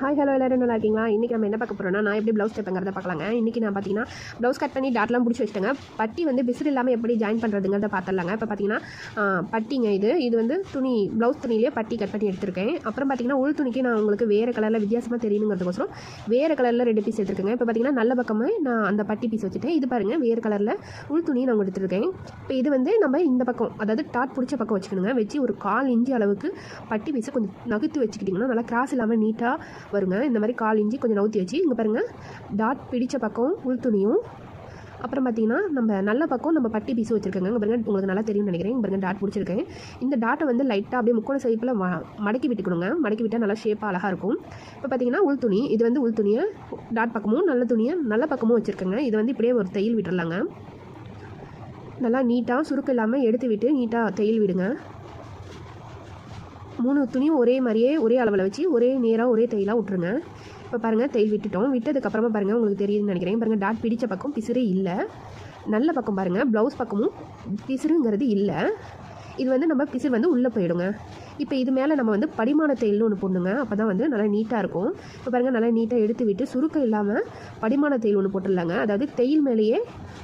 Hi hello எல்லாரும் நல்லா இருக்கீங்களா? இன்றைக்கி நம்ம என்ன பார்க்க போகிறோம்னா நான் எப்படி ப்ளவுஸ் தைப்பங்கிறத பார்க்கலாங்க. இன்றைக்கி நான் பார்த்தீங்கன்னா ப்ளவுஸ் கட் பண்ணி டாட்லாம் பிடிச்சி வச்சுட்டேங்க. பட்டி வந்து பிசிறு இல்லாமல் எப்படி ஜாயின் பண்ணுறதுங்கிறத பார்த்துடலாங்க. இப்போ பார்த்தீங்கன்னா பட்டிங்க இது. இது வந்து துணி ப்ளவுஸ் துணியிலே பட்டி கட் பண்ணி எடுத்திருக்கேன். அப்புறம் பார்த்தீங்கன்னா உள் துணிக்கு நான் உங்களுக்கு வேறு கலரில் வித்தியாசமாக தெரியணுங்கிறதுக்கோசரம் வேறு கலரில் ரெண்டு பீஸ் எடுத்துருக்கேங்க. இப்போ பார்த்தீங்கன்னா நல்ல பக்கமே நான் அந்த பட்டி பீஸ் வச்சுட்டேன். இது பாருங்கள் வேறு கலரில் உள் துணி நான் எடுத்துருக்கேன். இப்போ இது வந்து நம்ம இந்த பக்கம் அதாவது டாட் பிடிச்ச பக்கம் வச்சுக்கணுங்க. வச்சு ஒரு கால் இஞ்சி அளவுக்கு பட்டி பீஸை கொஞ்சம் நகுத்து வச்சுக்கிட்டிங்கன்னா நல்லா கிராஸ் இல்லாமல் நீட்டாக வருங்க இந்த மாதிரி கால் இஞ்சி கொஞ்சம் நவுத்தி வச்சு இங்கே பாருங்கள் டாட் பிடித்த பக்கம் உள் துணியும் அப்புறம் பார்த்தீங்கன்னா நம்ம நல்ல பக்கம் நம்ம பட்டி பீஸ் வச்சுருக்கேங்க. இங்கே பாருங்க உங்களுக்கு நல்லா தெரியும்னு நினைக்கிறேன். இங்கே பாருங்க டாட் பிடிச்சிருக்கேன் இந்த டாட்டை வந்து லைட்டாக அப்படியே முக்கோண சைப்பில் மடக்கி விட்டுக்கணுங்க. மடக்கி விட்டால் நல்லா ஷேப்பாக அழகாக இருக்கும். இப்போ பார்த்தீங்கன்னா உள் துணி இது வந்து உள் துணியை டாட் பக்கமும் நல்ல துணியை நல்ல பக்கமும் வச்சுருக்கேங்க. இது வந்து இப்படியே ஒரு தையல் விட்டுடலாங்க நல்லா நீட்டாக சுருக்கம் இல்லாமல் எடுத்து விட்டு நீட்டாக தையல் விடுங்க. மூணு துணியும் ஒரே மாதிரியே ஒரே அளவில் வச்சு ஒரே நேராக ஒரே தையலாக விட்ருங்க இப்போ பாருங்கள் தையல் விட்டுட்டோம். விட்டதுக்கப்புறமா பாருங்கள் உங்களுக்கு தெரியுதுன்னு நினைக்கிறேன். பாருங்கள் டாட் பிடிச்ச பக்கம் பிசிறு இல்லை. நல்ல பக்கம் பாருங்கள் ப்ளவுஸ் பக்கமும் பிசிறுங்கிறது இல்லை. இது வந்து நம்ம பிசிறு வந்து உள்ளே போயிடுங்க. இப்போ இது மேலே நம்ம வந்து படிமான தையல்னு ஒன்று போடணுங்க. அப்போ தான் வந்து நல்லா நீட்டாக இருக்கும். இப்போ பாருங்கள் நல்லா நீட்டாக எடுத்து விட்டு சுருக்கம் இல்லாமல் படிமான தையல் ஒன்று போட்டுடலாங்க. அதாவது தையல் மேலேயே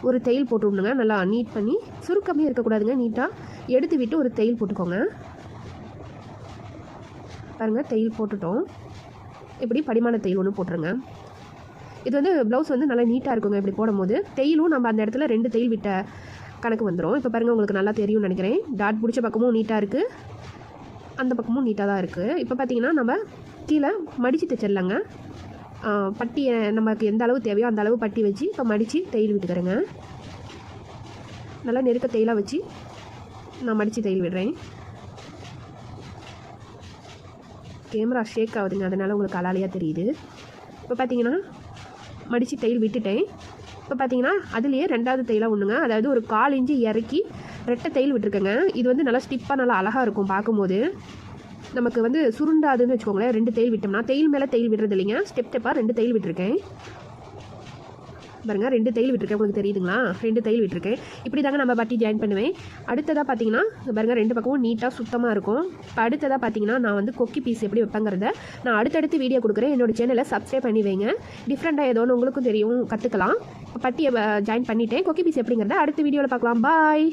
ஒரு தையல் போட்டு விடணுங்க நல்லா நீட் பண்ணி சுருக்கமே இருக்கக்கூடாதுங்க நீட்டாக எடுத்து விட்டு ஒரு தையல் போட்டுக்கோங்க. பாருங்கள் தையல் போட்டுட்டோம். இப்படி படிமான தையல் ஒன்று போட்டுருங்க. இது வந்து ப்ளவுஸ் வந்து நல்லா நீட்டாக இருக்குங்க இப்படி போடும்போது. தையலும் நம்ம அந்த இடத்துல ரெண்டு தையல் விட்ட கணக்கு வந்துடும் இப்போ பாருங்கள் உங்களுக்கு நல்லா தெரியும்னு நினைக்கிறேன். டாட் பிடிச்ச பக்கமும் நீட்டாக இருக்குது அந்த பக்கமும் நீட்டாக தான் இருக்குது இப்போ பார்த்தீங்கன்னா நம்ம கீழே மடித்து தைச்சிடலாங்க. பட்டியை நமக்கு எந்த அளவு தேவையோ அந்த அளவு பட்டி வச்சு இப்போ மடித்து தையல் விட்டுக்கிறேங்க. நல்லா நெருக்க தையலாக வச்சு நான் மடித்து தையல் விடுறேன். கேமரா ஷேக் ஆகுதுங்க. அதனால் உங்களுக்கு அலாலியாக தெரியுது. இப்போ பார்த்தீங்கன்னா மடித்து தையல் விட்டுட்டேன். இப்போ பார்த்தீங்கன்னா அதுலேயே ரெண்டாவது தையலாக ஒன்றுங்க அதாவது ஒரு கால் இஞ்சி இறக்கி ரெட்டை தையல் விட்டுருக்கேங்க. இது வந்து நல்லா ஸ்டிப்பாக நல்லா அழகாக இருக்கும் பார்க்கும்போது. நமக்கு வந்து சுருண்டாதுன்னு வச்சுக்கோங்களேன் ரெண்டு தையல் விட்டோம்னா. தையல் மேலே தையல் விடுறது இல்லைங்க. ஸ்டெப் ஸ்டெப்பாக ரெண்டு தையல் விட்டுருக்கேன். பாருங்க ரெண்டு தையல் விட்டுருக்கேன். உங்களுக்கு தெரியுதுங்களா? ரெண்டு தையல் விட்டுருக்கேன். இப்படி தாங்க நம்ம பட்டி ஜாயின் பண்ணுவேன். அடுத்ததாக பார்த்தீங்கன்னா இங்க பாருங்க ரெண்டு பக்கமும் நீட்டாக சுத்தமாக இருக்கும். இப்போ அடுத்ததாக பார்த்தீங்கன்னா நான் வந்து கொக்கி பீஸ் எப்படி வைப்பேங்கிறத நான் அடுத்தடுத்து வீடியோ கொடுக்குறேன். என்னோட சேனலை சப்ஸ்கிரைப் பண்ணி வைங்க. டிஃப்ரெண்ட்டாக ஏதோ ஒன்று உங்களுக்கும் தெரியும் கற்றுக்கலாம் பட்டியை ஜாயின் பண்ணிவிட்டேன் கொக்கி பீஸ் எப்படிங்கிறத அடுத்த வீடியோவில் பார்க்கலாம். பாய்